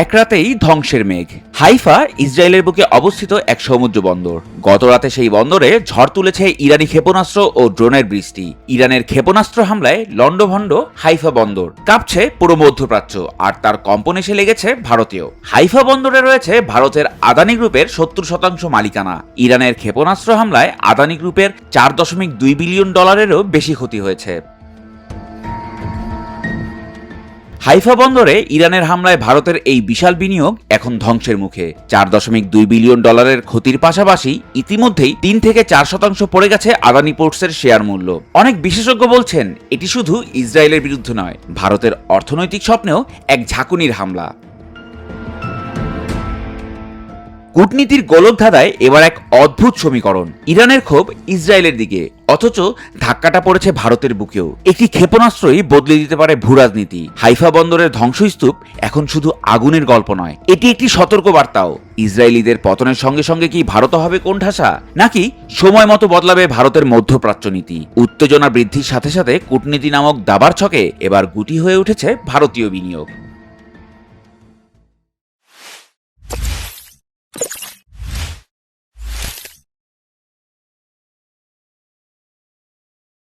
এক রাতেই ধ্বংসের মেঘ। হাইফা ইসরায়েলের বুকে অবস্থিত এক সমুদ্র বন্দর। গত রাতে সেই বন্দরে ঝড় তুলেছে ইরানি ক্ষেপণাস্ত্র ও ড্রোনের বৃষ্টি। ইরানের ক্ষেপণাস্ত্র হামলায় লন্ডভন্ড হাইফা বন্দর। কাঁপছে পুরো মধ্যপ্রাচ্য, আর তার কম্পন এসে লেগেছে ভারতীয়। হাইফা বন্দরে রয়েছে ভারতের আদানি গ্রুপের সত্তর শতাংশ মালিকানা। ইরানের ক্ষেপণাস্ত্র হামলায় আদানি গ্রুপের চার দশমিক দুই বিলিয়ন ডলারেরও বেশি ক্ষতি হয়েছে। হাইফা বন্দরে ইরানের হামলায় ভারতের এই বিশাল বিনিয়োগ এখন ধ্বংসের মুখে। চার দশমিক দুই বিলিয়ন ডলারের ক্ষতির পাশাপাশি ইতিমধ্যেই তিন থেকে চার শতাংশ পড়ে গেছে আদানি পোর্টসের শেয়ার মূল্য। অনেক বিশেষজ্ঞ বলছেন, এটি শুধু ইসরায়েলের বিরুদ্ধে নয়, ভারতের অর্থনৈতিক স্বপ্নেও এক ঝাঁকুনির হামলা। কূটনীতির গোলকধাঁধায় এবার এক অদ্ভুত সমীকরণ। ইরানের ক্ষোভ ইসরায়েলের দিকে। অথচ ধাক্কাটা পড়েছে ভারতের বুকেও। একটি ক্ষেপণাস্ত্রই বদলে দিতে পারে ভূরাজনীতি হাইফা বন্দরের ধ্বংসস্তূপ এখন শুধু আগুনের গল্প নয়। এটি একটি সতর্ক বার্তাও ইসরায়েলিদের পতনের সঙ্গে সঙ্গে কি ভারত হবে কোণঠাসা নাকি সময় মতো বদলাবে ভারতের মধ্যপ্রাচ্য নীতি? উত্তেজনা বৃদ্ধির সাথে সাথে কূটনীতি নামক দাবার ছকে এবার গুটি হয়ে উঠেছে ভারতীয় বিনিয়োগ।